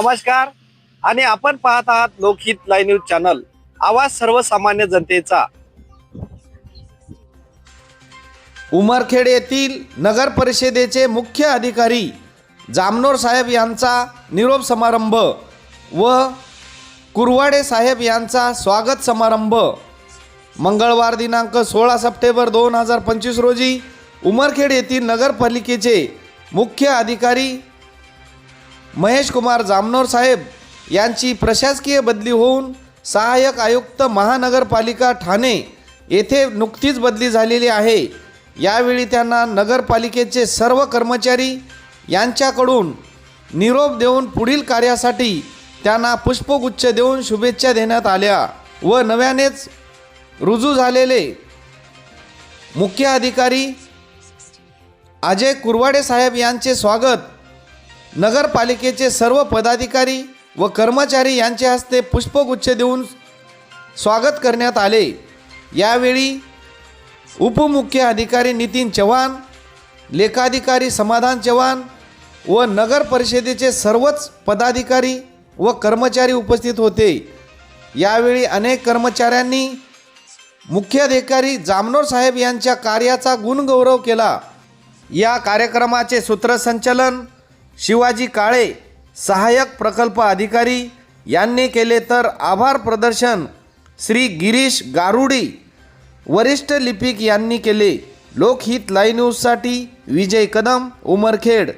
नमस्कार. आणि आपण पाहत आहात लोकहित लाईव्ह न्यूज चॅनल. आवाज सर्वसामान्य जनतेचा. उमरखेड येथील नगर परिषदेचे मुख्य अधिकारी जामनोर साहेब यांचा निरोप समारंभ व कुरवाडे साहेब यांचा स्वागत समारंभ मंगळवार दिनांक सोळा सप्टेंबर दोन हजार पंचवीस रोजी उमरखेड येथील नगरपालिकेचे मुख्य अधिकारी महेश कुमार जामनोर साहेब यांची प्रशासकीय बदली होऊन सहाय्यक आयुक्त महानगरपालिका ठाणे येथे नुकतीच बदली झालेली आहे. यावेळी त्यांना नगरपालिकेचे सर्व कर्मचारी यांच्याकडून निरोप देऊन पुढील कार्यासाठी त्यांना पुष्पगुच्छ देऊन शुभेच्छा देण्यात आल्या व नव्यानेच रुजू झालेले मुख्य अधिकारी अजय कुरवाडे साहेब यांचे स्वागत नगरपालिकेचे सर्व पदाधिकारी व कर्मचारी यांचे हस्ते पुष्पगुच्छ देऊन स्वागत करण्यात आले. यावेळी उपमुख्य अधिकारी नितीन चव्हाण लेखाधिकारी समाधान चव्हाण व नगर परिषदेचे सर्वच पदाधिकारी व कर्मचारी उपस्थित होते. यावेळी अनेक कर्मचाऱ्यांनी मुख्याधिकारी जामनोर साहेब यांच्या कार्याचा गुणगौरव केला. या कार्यक्रमाचे सूत्रसंचलन शिवाजी काळे सहाय्यक प्रकल्प अधिकारी यांनी केले तर आभार प्रदर्शन. श्री गिरीश गारुडी वरिष्ठ लिपिक यांनी केले. लोकहित लाईव्ह न्यूजसाठी विजय कदम उमरखेड.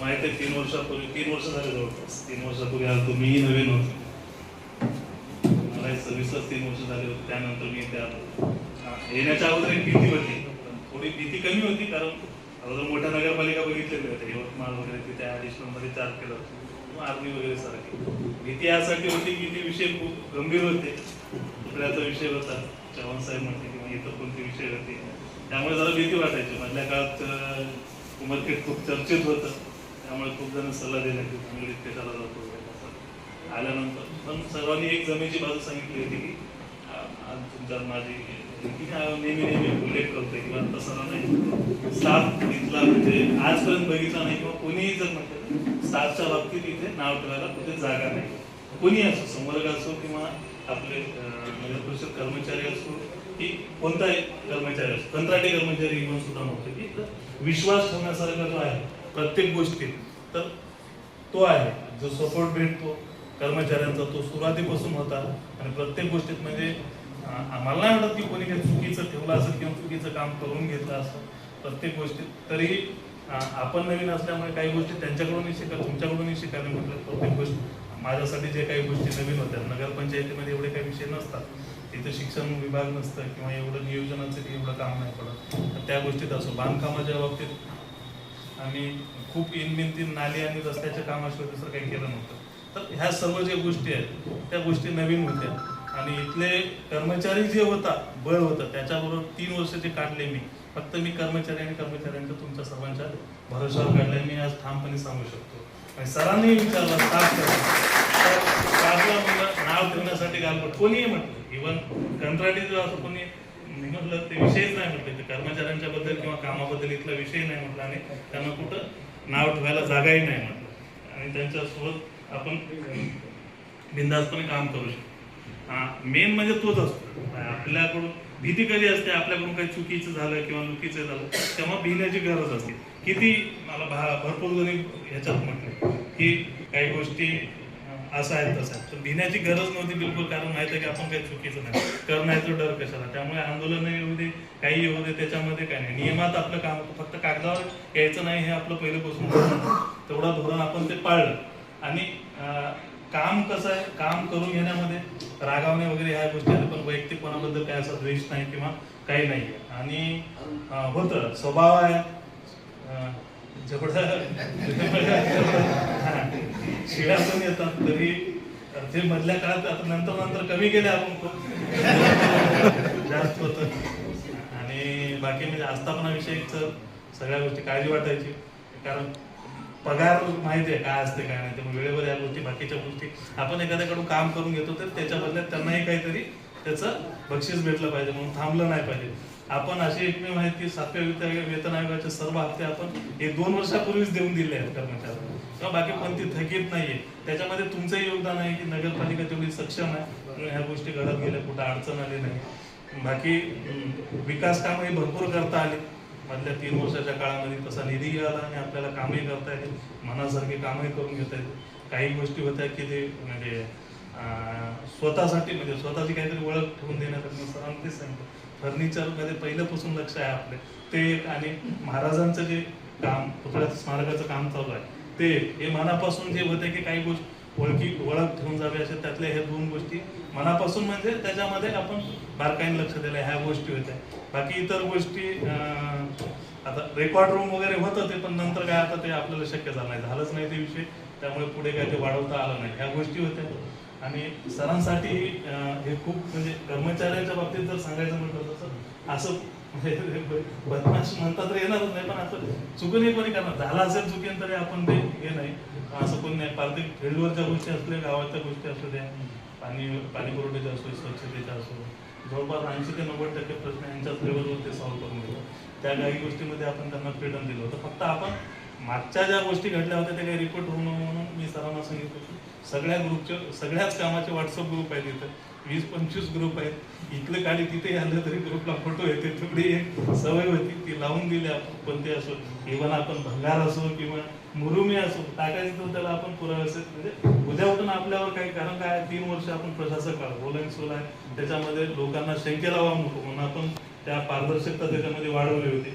माहिती तीन वर्षापूर्वी तीन वर्ष झाले जवळपास. तीन वर्षापूर्वी आलो मीही नवीन होतो. मला सव्वीसच तीन वर्ष झाले होते. त्यानंतर मी त्या येण्याच्या अगोदर एक भीती होती. पण थोडी भीती कमी होती कारण अगोदर मोठ्या नगरपालिका बघितलेली होत्या यवतमाळ वगैरे तिथे ॲडिशनलमध्ये चार्ज केलं होतं. आर्मी वगैरे सारखी. भीती यासाठी होती की ते विषय खूप गंभीर होते. दुसऱ्याचा विषय होता. चव्हाण साहेब म्हणते किंवा इतर कोणते विषय होते? त्यामुळे जरा भीती वाटायची. मधल्या काळात उमरखेड खूप चर्चेत होतं. त्यामुळे खूप जण सल्ला दिला की चांगलीत कशाला जातो आल्यानंतर. पण सर्वांनी एक जमेची बाजू सांगितली होती की आज तुमच्यात माझी नेहमी नेहमी उल्लेख करतोय किंवा तसा नाही स्टाफ इथला म्हणजे आजपर्यंत बघितला नाही किंवा कोणीही जर म्हटलं स्टाफच्या बाबतीत इथे नाव ठेवायला कुठे जागा नाही कोणी असो संवर्ग असो किंवा आपले नगर परिषद कर्मचारी असो की कोणताही कर्मचारी असो कंत्राटी कर्मचारी म्हणून सुद्धा नव्हतं की विश्वास ठेवण्यासारखा जो आहे प्रत्येक गोष्टीत तर तो आहे जो सपोर्ट भेटतो कर्मचाऱ्यांचा तो सुरुवातीपासून होता आणि प्रत्येक गोष्टीत म्हणजे आम्हाला नाही वाटत की कोणी काही चुकीचं ठेवलं असेल किंवा चुकीचं काम करून घेतलं असं प्रत्येक गोष्टीत तरी आपण नवीन असल्यामुळे काही गोष्टी त्यांच्याकडूनही शिका तुमच्याकडूनही शिकायला म्हटलं प्रत्येक गोष्ट. माझ्यासाठी जे काही गोष्टी नवीन होत्या नगरपंचायतीमध्ये एवढे काही विषय नसतात. तिथं शिक्षण विभाग नसतं किंवा एवढं नियोजनाचं एवढं काम नाही पडत. तर त्या गोष्टीत असो बांधकामाच्या बाबतीत आम्ही खूप इनबिनती नाली आणि रस्त्याच्या कामाशिवाय दुसरं काही केलं नव्हतं. तर ह्या सर्व ज्या गोष्टी आहेत त्या गोष्टी नवीन होत्या. आणि इथले कर्मचारी जे होता बळ होतं त्याच्याबरोबर तीन वर्ष ते काढले मी. फक्त मी कर्मचारी आणि कर्मचाऱ्यांच्या तुमच्या सर्वांच्या भरोशावर काढले मी आज ठामपणे सांगू शकतो. आणि सरांनी विचारलं स्टाफ स्टाफला नाव ठेवण्यासाठी घालपट कोणीही म्हटलं इव्हन कंत्राटी जर असं कोणी मी म्हटलं ते विषयच नाही म्हटलं. ते कर्मचाऱ्यांच्या बद्दल किंवा कामाबद्दल इथला विषय नाही म्हटलं आणि त्यांना कुठं नाव ठेवायला जागाही नाही म्हटलं. आणि त्यांच्यासोबत आपण बिंदास्तपणे काम करू शकतो. मेन म्हणजे तोच असतो. आपल्याकडून भीती कधी असते? आपल्याकडून काही चुकीचं झालं किंवा चुकीचं झालं तेव्हा भिण्याची गरज असते. किती मला भा- भरपूर जरी ह्याच्यात म्हटलं की काही गोष्टी असं आहेत तसं तर भिण्याची गरज नव्हती बिलकुल कारण माहिती आहे की आपण काही चुकीचं नाही. करण्याचं डर कशाला? त्यामुळे आंदोलन येऊ दे काही येऊ दे त्याच्यामध्ये काय नाही. नियमात आपलं काम फक्त कागदावर यायचं नाही हे आपलं पहिल्यापासून तेवढा धोरण आपण ते पाळलं. आणि काम कसं आहे काम करून घेण्यामध्ये रागावणे वगैरे ह्या गोष्टी आहेत पण वैयक्तिक कोणाबद्दल काय असा द्वेष नाही किंवा काही नाही. आहे आणि होतं स्वभाव आहे. जेवढं शिव्या पण येतात तरी ते मधल्या काळात आता नंतर नंतर कमी केले आपण खूप. जास्त होत. आणि बाकी म्हणजे आस्थापनाविषयीच सगळ्या गोष्टी काळजी वाटायची. कारण पगार माहिती आहे काय असते काय नाही त्यामुळे वेळेवर या गोष्टी बाकीच्या गोष्टी. आपण एखाद्याकडून काम करून घेतो तर त्याच्या बदल्यात त्यांनाही काहीतरी त्याचं बक्षीस भेटलं पाहिजे म्हणून थांबलं नाही पाहिजे. आपण अशी एकमेव आहेत की सातव्या वेतन वेतन आयोगाचे सर्व हप्ते आपण हे दोन वर्षापूर्वीच देऊन दिले आहेत कर्मचाऱ्यांना. किंवा बाकी कोणती थकीत नाहीये. त्याच्यामध्ये तुमचंही योगदान आहे की नगरपालिका तेवढी सक्षम आहे. ह्या गोष्टी घडत गेल्या कुठं अडचण आली नाही. बाकी विकास कामही भरपूर करता आली. मधल्या तीन वर्षाच्या काळामध्ये तसा निधी आला आणि आपल्याला कामही करता येते मनासारखे कामही करून घेता येते काही गोष्टी होत्या की ते म्हणजे स्वतःसाठी म्हणजे स्वतःची काहीतरी ओळख ठेवून देण्यासाठी सरांना तेच सांगतो. फर्निचरमध्ये पहिल्यापासून लक्ष आहे आपले. ते एक आणि महाराजांचं जे काम पुतळ्याचं स्मारकाचं काम चालू आहे ते हे मनापासून जे होते की काही गोष्टी ओळखी ओळख ठेवून जावे असे त्यातल्या ह्या दोन गोष्टी मनापासून म्हणजे त्याच्यामध्ये आपण बारकाईने लक्ष दिलं ह्या गोष्टी होत्या. बाकी इतर गोष्टी आता रेकॉर्ड रूम वगैरे होतं ते पण नंतर काय आता ते आपल्याला शक्य झालं नाही. झालंच नाही ते विषय त्यामुळे पुढे काय ते वाढवता आलं नाही. ह्या गोष्टी होत्या. आणि सरांसाठी हे खूप म्हणजे कर्मचाऱ्यांच्या बाबतीत जर सांगायचं म्हटलं तर असं बदमाश म्हणतात तर येणारच नाही पण असं चुकूनही कोणी करणार? झालं असेल चुकीन तरी आपण ते हे नाही. असं कोण नाही. पार्थिक फील्डवरच्या गोष्टी असल्या गावाच्या गोष्टी असू द्या पाणी पाणी पुरवठ्याच्या असो स्वच्छतेच्या असो. जवळपास ऐंशी ते नव्वद टक्के प्रश्न यांच्याच लेवलवर ते सॉल्व्ह करून दिलं. त्या काही गोष्टीमध्ये आपण त्यांना फ्रीडम दिलं होतं. फक्त आपण मागच्या ज्या गोष्टी घडल्या होत्या त्या काही रिपोर्ट होऊ नये म्हणून मी सरांना सांगितलं की सगळ्या ग्रुपचे सगळ्याच कामाचे व्हॉट्सअप ग्रुप आहेत इथं. वीस पंचवीस ग्रुप आहेत. इथलं काढी तिथे आलं तरी ग्रुपला फोटो येते. थोडी एक सवय होती ती लावून दिली आपण. कोणते असो इव्हन आपण भंगार असो किंवा मुरुमी असो टाकायचं तर त्याला आपण पुराव्याचे म्हणजे उद्या उठून आपल्यावर काही कारण काय तीन वर्ष आपण प्रशासक आहोत. बोलायन सोल आहे. त्याच्यामध्ये लोकांना शंकेला लावा नको. म्हणून आपण त्या पारदर्शकता त्याच्यामध्ये वाढवली होती.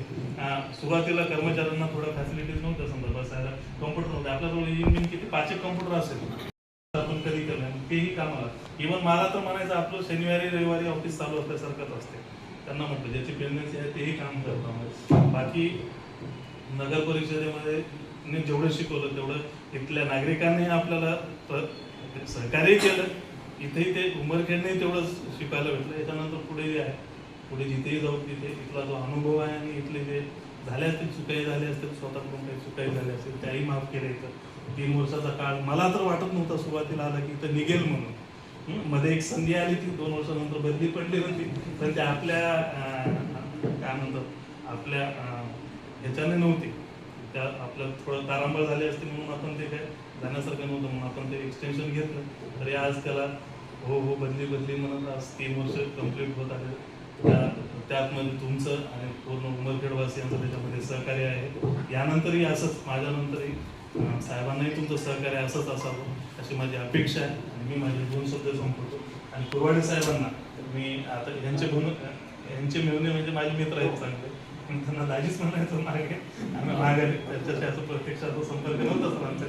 सुरुवातीला कर्मचाऱ्यांना थोडं फॅसिलिटीज नव्हत्या संदर्भात बसायला कम्प्युटर नव्हते. आपल्याजवळ इंजिन किती? पाचशे कम्प्युटर असेल आपण कधी केलं नाही. तेही कामाला. इव्हन मला तर म्हणायचं आपलं शनिवारी रविवारी ऑफिस चालू असल्यासारखंच असते. त्यांना म्हटलं ज्याची पेंडन्सी आहे तेही काम करतो बाकी नगर परिषदेमध्ये मी जेवढं शिकवलं तेवढं इथल्या नागरिकांनी आपल्याला सहकार्य केलं. इथेही ते उमरखेडने तेवढं शिकायला भेटलं. याच्यानंतर पुढे जे आहे. पुढे जिथेही जाऊ तिथे इथला जो अनुभव आहे आणि इथले जे झाले असतील चुकाई झाले असतील स्वतःकडून काही चुकाई झाले असतील त्याही माफ केल्या इथं. तीन वर्षाचा काळ. मला तर वाटत नव्हता सुरुवातीला आला की इथं निघेल म्हणून. मध्ये एक संधी आली ती दोन वर्षानंतर बदली पडली होती. पण ते आपल्या काय म्हणतात आपल्या ह्याच्याने नव्हती. त्या आपल्या थोडं तारांबळ झाली असती म्हणून आपण ते काय जाण्यासारखं नव्हतं म्हणून आपण ते एक्सटेन्शन घेतलं. तरी आज त्याला हो हो बदली बदली म्हणत आज तीन वर्ष कंप्लीट होत आले. त्या त्यातमध्ये तुमचं आणि पूर्ण उमरखेडवासियांचं त्याच्यामध्ये सहकार्य आहे. यानंतरही असंच माझ्यानंतरही साहेबांनाही तुमचं सहकार्य असंच असावं अशी माझी अपेक्षा आहे आणि मी माझे दोन शब्द संपवतो. आणि कुरवाडे साहेबांना मी आता यांचे गुण यांचे मिळवणे म्हणजे माझे मित्र आहेत चांगले. पण त्यांना दाजीच म्हणायचं मागे. आम्ही माघारी त्यांच्याशी असं प्रत्यक्षाचा संपर्क नव्हता सरांचा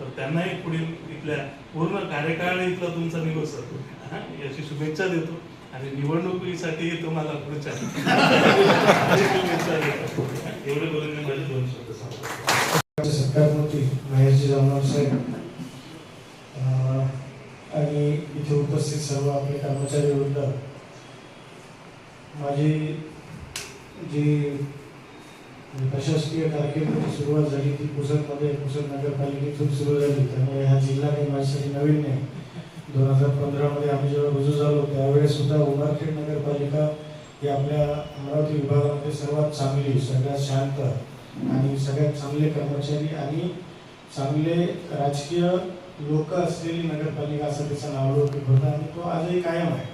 तर त्यांनाही पुढील इथल्या पूर्ण कार्यकाळ इथला तुमचा निघो सर हा, याची शुभेच्छा देतो. आणि निवडणुकीसाठी तुम्हाला पुढच्या. शुभेच्छा देतो एवढे बोलून मी माझे दोन शब्द सांगतो सत्कार महेशजी जामदार साहेब. आणि इथे उपस्थित सर्व आपले कर्मचारी वृद्ध माझी जी प्रशासकीय कारकिर्दीची सुरुवात झाली ती पुसदमध्ये पुसद नगरपालिकेतून सुरू झाली. त्यामुळे हा जिल्हा काही माझ्यासाठी नवीन नाही. दोन हजार पंधरामध्ये आम्ही जेव्हा रुजू झालो त्यावेळेस सुद्धा उमरखेड नगरपालिका ही आपल्या अमरावती विभागामध्ये सर्वात चांगली सगळ्यात शांत आणि सगळ्यात चांगले कर्मचारी आणि चांगले राजकीय लोक असलेली नगरपालिका असं त्याचं नावलौकिक होतं आणि तो आजही कायम आहे.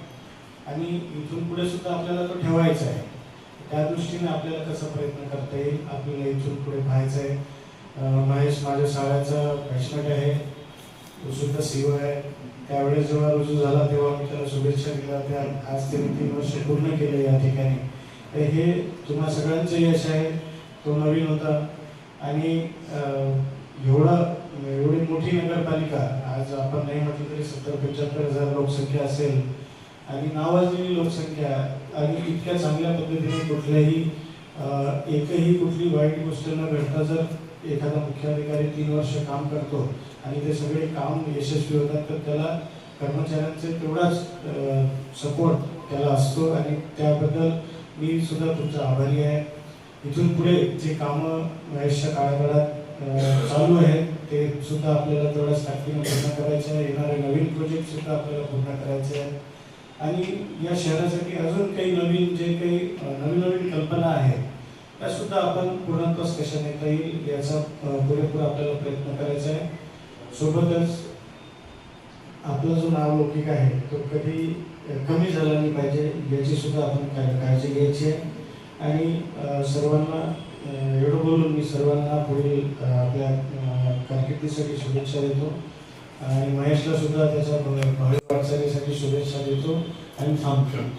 आणि इथून पुढे सुद्धा आपल्याला तो ठेवायचा आहे. त्या दृष्टीने आपल्याला कसा प्रयत्न करता येईल आपल्याला इथून पुढे पाहायचं आहे. महेश माझ्या शाळेचा बॅचमेट आहे. तो सुद्धा सीओ आहे. त्यावेळेस जेव्हा रुजू झाला तेव्हा मी त्याला शुभेच्छा दिल्या त्या आज त्यांनी तीन वर्ष पूर्ण केले या ठिकाणी. तर हे तुम्हा सगळ्यांचं यश आहे. तो नवीन होता. आणि एवढं एवढी मोठी नगरपालिका आज आपण नाही म्हटलं तरी सत्तर पंच्याहत्तर हजार लोकसंख्या असेल. आणि नावाजलेली लोकसंख्या आणि इतक्या चांगल्या पद्धतीने कुठल्याही एकही कुठली वाईट गोष्ट न घडता जर एखादा मुख्याधिकारी तीन वर्ष काम करतो आणि ते सगळे काम यशस्वी होतात तर त्याला कर्मचाऱ्यांचे तेवढाच सपोर्ट त्याला असतो. आणि त्याबद्दल मी सुद्धा तुमचा आभारी आहे. इथून पुढे जे कामं महेशच्या काळाकाळात चालू आहेत ते सुद्धा आपल्याला तेवढ्याच ताकदीने पूर्ण करायचे आहे. येणारे नवीन प्रोजेक्ट सुद्धा आपल्याला पूर्ण करायचे आहे आणि या शहरासाठी अजून काही नवीन जे काही नवीन नवीन कल्पना आहेत त्या सुद्धा आपण पूर्णत्वास कशा नेता येईल याचा पुरेपूर आपल्याला प्रयत्न करायचा आहे. सोबतच आपला जो नावलौकिक आहे तो कधी कमी झाला नाही पाहिजे याची सुद्धा आपण काळजी घ्यायची आहे. आणि सर्वांना एवढं बोलून मी सर्वांना पुढील आपल्या कारकिर्दीसाठी शुभेच्छा देतो. आणि महेशला सुद्धा त्याच्या भावी वाटचालीसाठी शुभेच्छा देतो. आणि थांबतो.